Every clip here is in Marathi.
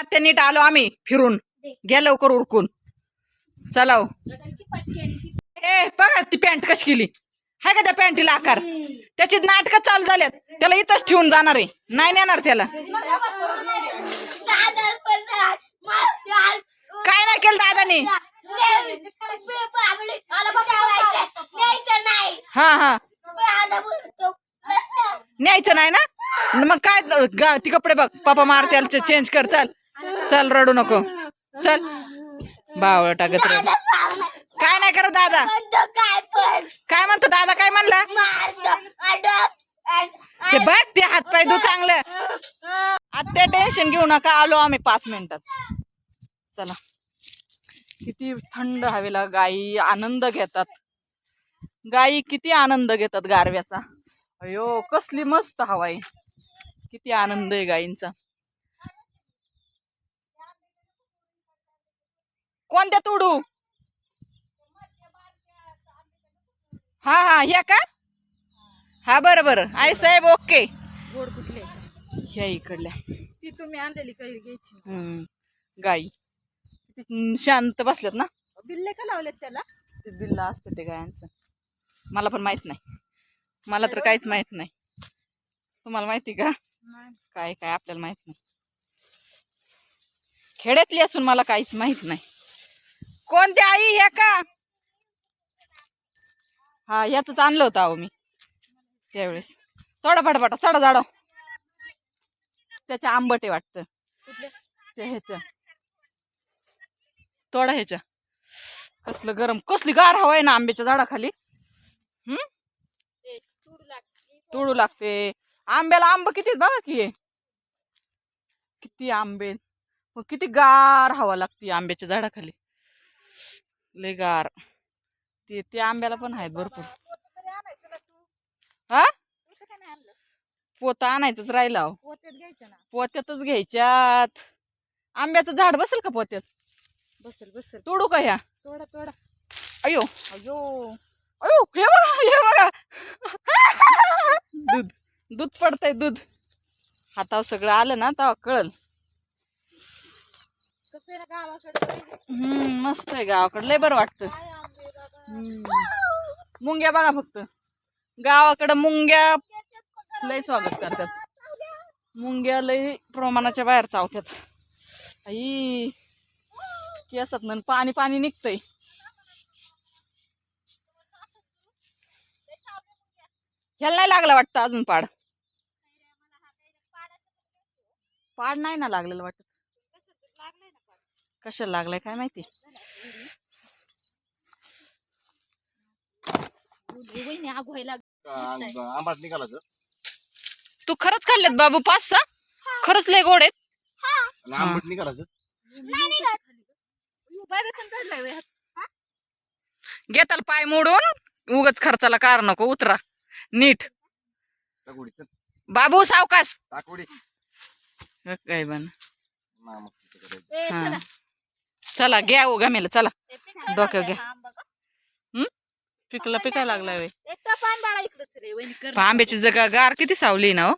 आता नीट आलो आम्ही फिरून. घ्या लवकर उरकून. चला हो. ए बघा ती पॅन्ट कशी केली. हाय का त्या पॅन्टीला आकार? त्याची नाटकं चालू झाल्यात. त्याला इथंच ठेवून जाणार आहे. नाही नेणार त्याला. काय नाही केलं दादाने? हा हा. न्यायचं नाही ना? मग काय ग- ती कपडे बघ. पापा मार त्याला चेंज कर चल. चल रडू नको. चल. बावळ टाकत काय नाही करत दादा. काय म्हणतो दादा काय म्हणला? ते बघ ते हातपाय दू चांगलं. आता टेन्शन घेऊ नका. आलो आम्ही पाच मिनिटात. चला. किती थंड हवेला गायी आनंद घेतात. गायी किती आनंद घेतात गारव्याचा. अयो कसली मस्त हवा आहे. किती आनंद आहे गायींचा कोणत्या तोडू? हा हा ह्या का? हा बरं बरं. आई साहेब ओके. गोड कुठले? ह्या इकडल्या. ती तुम्ही आणलेली काही घ्यायची? हम्म, गाई. किती शांत बसल्यात ना? बिल्ले का लावलेत त्याला? ते बिल्ला असतं ते गायांचं. मला पण माहीत नाही. मला तर काहीच माहीत नाही. तुम्हाला माहिती का? काय काय आपल्याला माहीत नाही. खेड्यातली असून मला काहीच माहीत नाही. कोणते आई हे का? हा ह्याच आणलं होतं अहो मी त्यावेळेस. थोडा फटाफटा चढा जाडो त्याच्या आंबटे वाटतं. त्या ह्याच्या तोडा ह्याच्या कसलं गरम कसली गार हवा आहे ना आंब्याच्या झाडाखाली? हम्म? तोडू लागते. आंब्याला आंब किती आहेत बघा की हे. किती आंबे. मग किती गार हवा लागते आंब्याच्या झाडाखाली. लय गार. ते ते आंब्याला पण आहेत भरपूर. हा? पोता आणायचंच राहिला अहो. पोत्यात पोत्यातच घ्यायच्यात. आंब्याचं झाड बसेल का पोत्यात? बसेल बसेल तोडू का ह्या? तोडा तोडा अयो अयो. अयो हे बघा हे बघा. दूध. दूध पडतंय दूध. हातावर सगळं आलं ना तेव्हा कळल. कसं आहे ना गावाकडे हम्म मस्त आहे गावाकडं. लय बरं वाटतं. हम्म. मुंग्या बघा फक्त. गावाकडं मुंग्या लय स्वागत करतात. मुंग्या लय प्रमाणाच्या बाहेर चावतात. आई केसात न पाणी पाणी निघतंय. ह्याला नाही लागला वाटतं अजून पाड? पाड नाही ना लागलेलं वाटत. कशाला लागलाय काय माहिती? आंबाट निघाला तर. तू खरंच खाल्लेत बाबू पाच सहा खरंच लय गोड आहेत. आणि आंबट निघाला तर. घेताल पाय मोडून. उगच खर्चाला कार नको उतरा. नीट. टाकुडी चल. बाबू सावकाश. टाकुडी काय बन. मामा हा. चला घ्या हो गमेला चला. डोक्यावर घ्या. हा? हम्म पिकला पिकायला लागलाय वे एक टप आण बाळा इकडंच रे वहिनी कर. आंब्याची जगा गार किती सावली ना हो.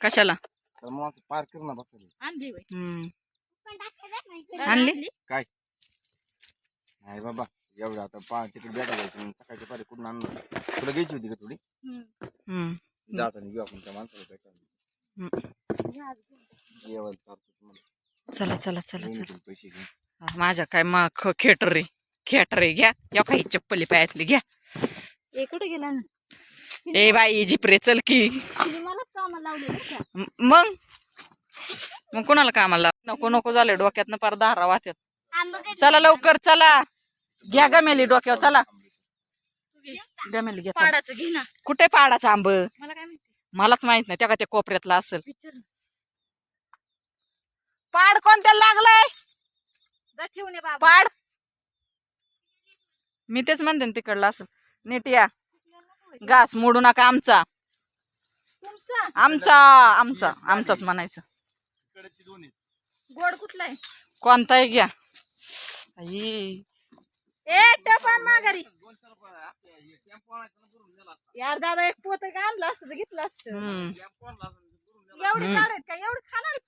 कशाला? तर मग असं पार कर ना बसायला आणली? काय? नाही बाबा एवढं आता पा तिकडे बेटा जायचं मग सकाळच्या पारी कुठून आणणार? तुला घ्यायची होती का थोडी? हम्म जाताना घेऊ आपण त्या माणसाला भेटा. चला चला चला चला. माझ्या काय मग खेटर रे खेटर रे घ्या. या काही चप्पली पायातली घ्या. ए कुठे गेला ना? ए बाई जिपरे चल की. मग? मग कोणाला कामाला नको नको झाले डोक्यातनं पार दारा वाहत्यात चला लवकर चला. घ्या गमेली डोक्यावर चला. गमेली घ्या चला. पाडाचं घे ना. कुठे पाडाचा आंब? मला काय माहिती? मलाच माहीत नाही त्या का त्या कोपऱ्यातला असेल. कोणत्या लागलाय? ठेवून पाड. मी तेच म्हणते ना तिकडला असेल नीट या. घास मोडू नका आमचा. आमचा आमचा आमचाच म्हणायचं. गोड कुठला आहे? कोणताही घ्या. आई. माघारी. यार दादा एक पोत आणलं असतं घेतलं असतं. एवढे झाड आहेत का?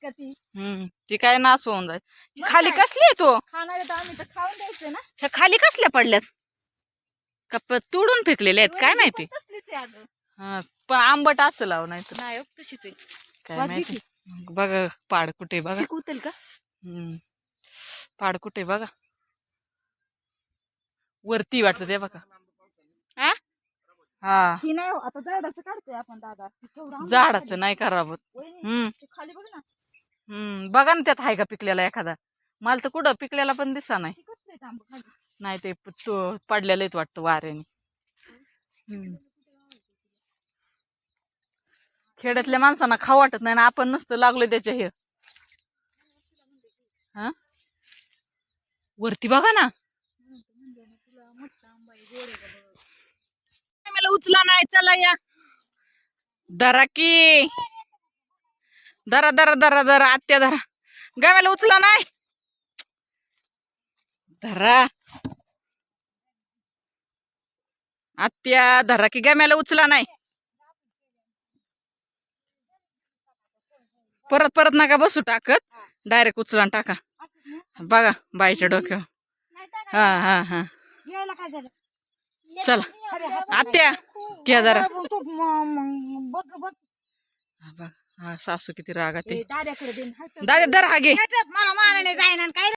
का ती? हम्म. ती काय नास होऊन जाईल. खाली कसली आहे तो? खाणार तर आम्ही तर खाऊन द्यायचं ना. ह्या खाली कसल्या पडल्यात? कप तुडून फेकलेले आहेत? काय माहिती? पण तसलीच आहे अगं. हा, पण आंबट असं लाव नाही तर. नाही हो, तशीच आहे. काय वाजवी माहिती? बघा पाड कुठे बघा. शिकवतील का? हम्म. पाड कुठे बघा. वरती वाटत ते बघा? हा. ही नाही हो, आता झाडाचं काढतोय आपण दादा. ती केवढं आंबट झाडाचं नाही करावं. खाली. वहिनी, हम्म. ते खाली बघ ना. हम्म बघा ना त्यात आहे का पिकलेला एखादा. मला तर कुठं पिकलेला पण दिसा नाही. आंबा खाली? नाही ते प- तो पडलेलं वाटतं वाऱ्याने. हम्म. खेड्यातल्या माणसांना खाऊ वाटत नाही ना आपण नुसतं लागलोय त्याच्या हे. हा? वरती बघा ना. मला उचला नाही चला या. धरा की. धरा धरा धरा धरा आत्या धरा. गव्याला उचला नाही. धरा. आत्या धरा की गम्याला उचला नाही. परत परत नका बसू टाकत. डायरेक्ट उचला टाका. बघा बाईच्या डोक्यावर. हा हा हा. चला. आत्या घ्या जरा. बघ हा सासू किती रागात. दादा धर हा घे. मला मारायला जाईना काय